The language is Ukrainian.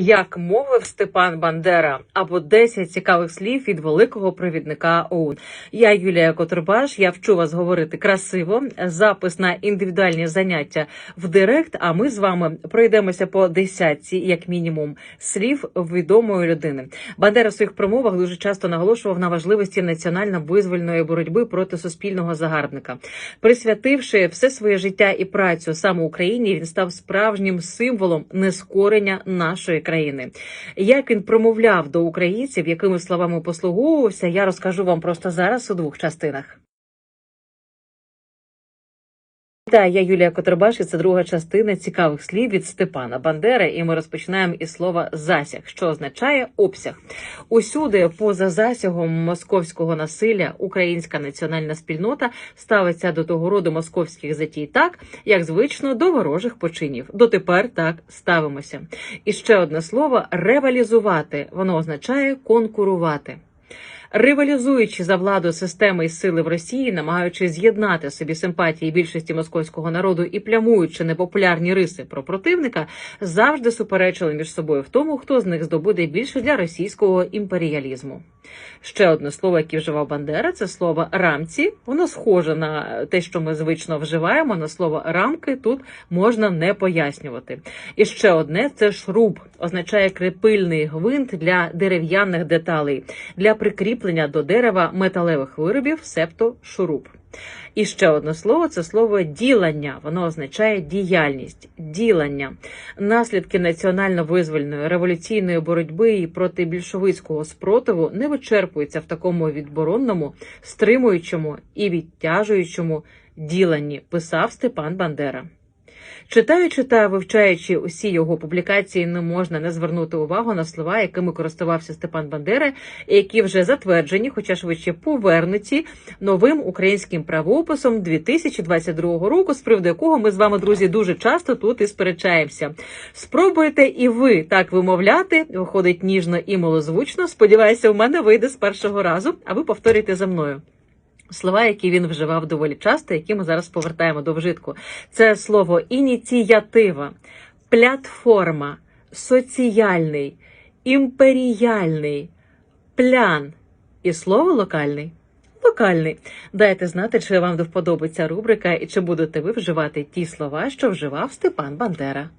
Як мовив Степан Бандера або 10 цікавих слів від великого провідника ОУН. Я Юлія Котурбаш. Я вчу вас говорити красиво. Запис на індивідуальні заняття в Директ. А ми з вами пройдемося по десятці, як мінімум, слів відомої людини. Бандера в своїх промовах дуже часто наголошував на важливості національно-визвольної боротьби проти суспільного загарбника. Присвятивши все своє життя і працю саме Україні, він став справжнім символом нескорення нашої країни. Як він промовляв до українців, якими словами послуговувався, я розкажу вам просто зараз у двох частинах. Вітаю, я Юлія Котробаш, і це друга частина цікавих слів від Степана Бандери. І ми розпочинаємо із слова засяг, що означає обсяг. Усюди, поза засягом московського насилля, українська національна спільнота ставиться до того роду московських затій так, як звично до ворожих починів. Дотепер так ставимося. І ще одне слово ревалізувати. Воно означає конкурувати. Ривалізуючи за владу системи і сили в Росії, намагаючись з'єднати собі симпатії більшості московського народу і плямуючи непопулярні риси про противника, завжди суперечили між собою в тому, хто з них здобуде більше для російського імперіалізму. Ще одне слово, яке вживав Бандера, це слово рамці. Воно схоже на те, що ми звично вживаємо. На слово рамки тут можна не пояснювати. І ще одне це шруб, означає крепильний гвинт для дерев'яних деталей, для прикріплення до дерева металевих виробів, септо шуруп. І ще одне слово це слово ділання. Воно означає діяльність, ділання, наслідки національно-визвольної революційної боротьби і проти більшовицького спротиву не вичерпуються в такому відборонному, стримуючому і відтяжуючому діленні, писав Степан Бандера. Читаючи та вивчаючи усі його публікації, не можна не звернути увагу на слова, якими користувався Степан Бандера, які вже затверджені, хоча швидше повернуті новим українським правописом 2022 року, з приводу якого ми з вами, друзі, дуже часто тут і сперечаємося. Спробуйте і ви так вимовляти, виходить ніжно і милозвучно. Сподіваюся, у мене вийде з першого разу, а ви повторюйте за мною. Слова, які він вживав доволі часто, які ми зараз повертаємо до вжитку, це слово ініціатива, платформа, соціальний, імперіальний, плян і слово локальний. Локальний. Дайте знати, чи вам до вподоби ця рубрика і чи будете ви вживати ті слова, що вживав Степан Бандера.